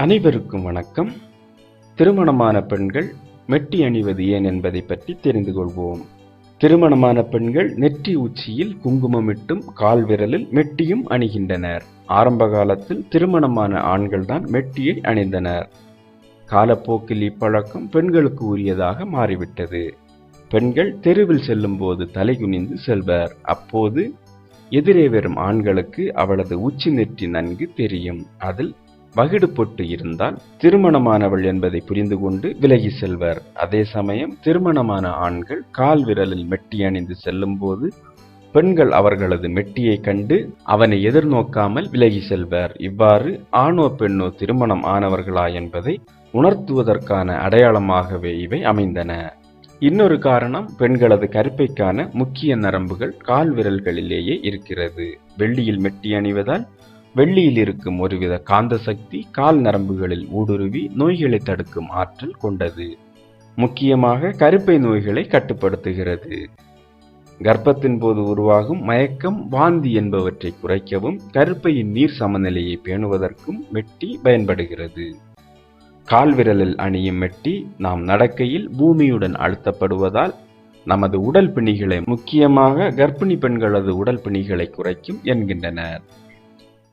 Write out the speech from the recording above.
அனைவருக்கும் வணக்கம். திருமணமான பெண்கள் மெட்டி அணிவது ஏன் என்பதை பற்றி தெரிந்து கொள்வோம். திருமணமான பெண்கள் நெற்றி உச்சியில் குங்குமமிட்டும் கால் விரலில் மெட்டியும் அணிகின்றனர். ஆரம்ப காலத்தில் திருமணமான ஆண்கள்தான் மெட்டியை அணிந்தனர். காலப்போக்கில் இப்பழக்கம் பெண்களுக்கு உரியதாக மாறிவிட்டது. பெண்கள் தெருவில் செல்லும்போது தலைகுனிந்து செல்வர். அப்போது எதிரே வரும் ஆண்களுக்கு அவளது உச்சி நெற்றி நன்கு தெரியும். அதில் வகிடு பொட்டு இருந்தால் திருமணமானவள் என்பதை புரிந்து கொண்டு விலகி செல்வர். அதே சமயம் திருமணமான ஆண்கள் கால் விரலில் மெட்டி அணிந்து செல்லும்போது பெண்கள் அவர்களது மெட்டியை கண்டு அவனை எதிர்நோக்காமல் விலகி செல்வர். இவ்வாறு ஆணோ பெண்ணோ திருமணம் ஆனவர்களா என்பதை உணர்த்துவதற்கான அடையாளமாகவே இவை அமைந்தன. இன்னொரு காரணம் பெண்களது கருப்பைக்கான முக்கிய நரம்புகள் கால் விரல்களிலேயே இருக்கிறது. வெள்ளியில் மெட்டி அணிவதால் வெள்ளியில் இருக்கும் ஒருவித காந்த சக்தி கால் நரம்புகளில் ஊடுருவி நோய்களை தடுக்கும் ஆற்றல் கொண்டது. முக்கியமாக கருப்பை நோய்களை கட்டுப்படுத்துகிறது. கர்ப்பத்தின் போது உருவாகும் மயக்கம் வாந்தி என்பவற்றை குறைக்கவும் கருப்பையின் நீர் சமநிலையை பேணுவதற்கும் மெட்டி பயன்படுகிறது. கால்விரலில் அணியும் மெட்டி நாம் நடக்கையில் பூமியுடன் அழுத்தப்படுவதால் நமது உடல் பிணிகளை முக்கியமாக கர்ப்பிணி பெண்களது உடல் பிணிகளை குறைக்கும் என்கின்றனர்.